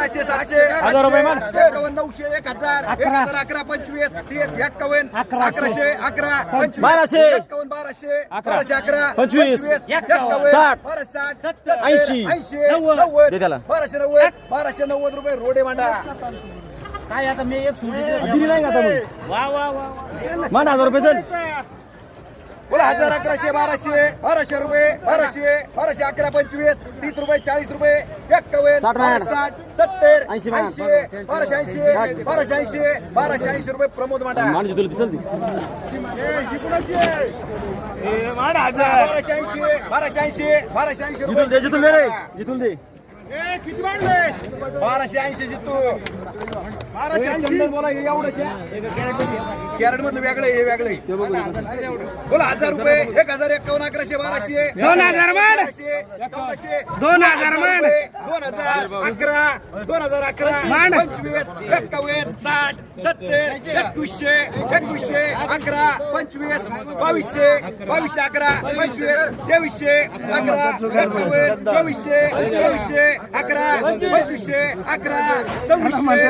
सहाशे सातशे हजार रुपये एकावन्न नऊशे एक हजार एक हजार अकरा पंचवीस तीस एक्कावन्न अकराशे अकरा पंचवीस बाराशे. एक्कावन्न बाराशे बाराशे अकरा पंचवीस. एक्कावन्न साठ. बाराशे साठ सत्तर. ऐंशी. ऐंशी नव्वद. नव्वद दे त्याला. बाराशे नव्वद बाराशे नव्वद रुपये रोडे मांडा काय आता मी एक सोडी दिली नाही का आता मग? वा वा वा मान हजार रुपये चल बोला हजार अकराशे बाराशे बाराशे रुपये बाराशे बाराशे अकरा पंचवीस तीस रुपये चाळीस रुपये एक्कावन्न साठ सत्तर ऐंशी बाराशे ऐंशी बाराशे ऐंशी बाराशे ऐंशी रुपये प्रमोद ती. बाराशे ऐंशी बाराशे ऐंशी बाराशे ऐंशी जिथून दे बाराशे ऐंशी जितू. बाराशे ऐंशी बोला एवढंच कॅरेट मधलं वेगळं आहे, हे वेगळं आहे. बोला हजार रुपये एक हजार एकावन्न अकराशे बाराशे दोन हजार दोन हजार दोन हजार अकरा दोन हजार अकरा. पंचवीस एक्कावन्न साठ सत्तर एकवीसशे एकवीसशे अकरा पंचवीस बावीसशे बावीसशे अकरा पंचवीस तेवीसशे अकरा एकावन्न चोवीसशे चोवीसशे अकरा पंचवीसशे अकरा सव्वीसशे